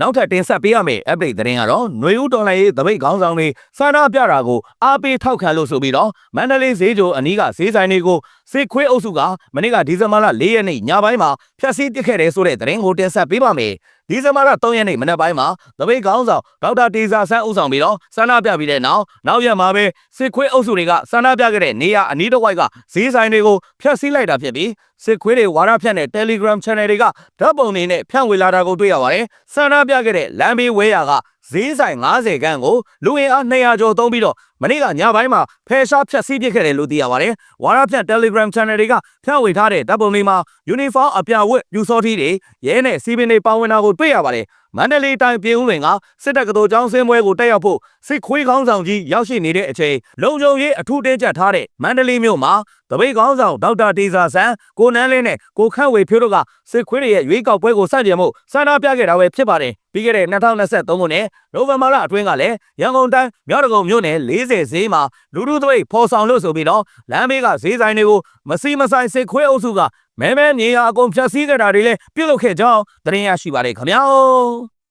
နောက်ထပ်တင်ဆက်ပေးရမယ့် update သတင်းကတော့ຫນွေဦးတော်လိုင်းရေးတပိတ်ခေါင်းဆောင်တွေဆန္ဒပြတာကိုအားပေးထောက်ခံလို့ဆိုပြီးတော့မန္တလေးဈေးချိုအနီးကဈေးဆိုင်တွေကိုစစ်ခွေးအုပ်စုကမနေ့ကဒီဇင်ဘာလ၄ရက်နေ့ညပိုင်းမှာဖျက်ဆီးပစ်ခဲ့တယ်ဆိုတဲ့သတင်းကိုတင်ဆက်ပေးပါမယ် ဒီဇင်ဘာလ3ရက်နေ့မနက်ပိုင်းမှာတပိတ်ခေါင်းဆောင်ဒေါက်တာတေဇာဆန်းဦးဆောင်ပြီးတော့ဆန္ဒပြပြီးတဲ့နောက်နောက်ရက်မှာပဲစစ်ခွေးအုပ်စုတွေကဆန္ဒပြခဲ့တဲ့နေရအနီးတစ်ဝိုက်ကဈေးဆိုင်တွေကိုဖျက်ဆီးလိုက်တာဖြစ်ပြီးစစ်ခွေးတွေဝါရဖြန့်တဲ့ Telegram Channel တွေကဓာတ်ပုံတွေနဲ့ဖြန့်ဝေလာတာကိုတွေ့ရပါတယ်ဆန္ဒပြခဲ့တဲ့လမ်းဘေးဝဲရာက ဈေးဆိုင်90ခန်းကိုလူဝင်အား200ကျော်သုံးပြီးတော့မနေ့ကညပိုင်းမှာဖယ်ရှားဖျက်ဆီးပစ်ခဲ့တယ်လို့သိရပါတယ်။ဝါရဖြန့် Telegram Channel တွေကဖြန့်ဝေထားတဲ့ဓာတ်ပုံတွေမှာ uniform အပြဝတ်ယူစောထီးတွေရဲနဲ့စီပင်တွေပါဝင်တာကိုတွေ့ရပါတယ်။ မန္တလေးတိုင်းပြည်ဦးဝင်ကစစ်တပ်ကတော်ကျောင်းစင်းပွဲကိုတက်ရောက်ဖို့စစ်ခွေးခေါင်းဆောင်ကြီးရောက်ရှိနေတဲ့အချိန်လုံခြုံရေးအထူးတင်းကျပ်ထားတဲ့မန္တလေးမြို့မှာတပိတ်ခေါင်းဆောင်ဒေါက်တာတေဇာဆန်းကိုနန်းလင်းနဲ့ကိုခန့်ဝေဖြိုးတို့ကစစ်ခွေးတွေရဲ့ရွေးကောက်ပွဲကိုစတင်မှုစန္ဒပြခဲ့တာပဲဖြစ်ပါတယ်။ပြီးခဲ့တဲ့2023ခုနှစ်နိုဝင်ဘာလအတွင်းကလည်းရန်ကုန်တိုင်းမြောက်ဒဂုံမြို့နယ်40ဈေးမှာလူလူသပိတ်ဖော်ဆောင်လို့ဆိုပြီးတော့လမ်းဘေးကဈေးဆိုင်တွေကိုမစီမဆိုင်စစ်ခွေးအုပ်စုက မဲမဲမြေယာအကုန်ဖျက်ဆီးခဲ့တာတွေလည်းပြုတ်လုခဲ့ကြောင်းသတင်းရရှိပါတယ်ခင်ဗျာ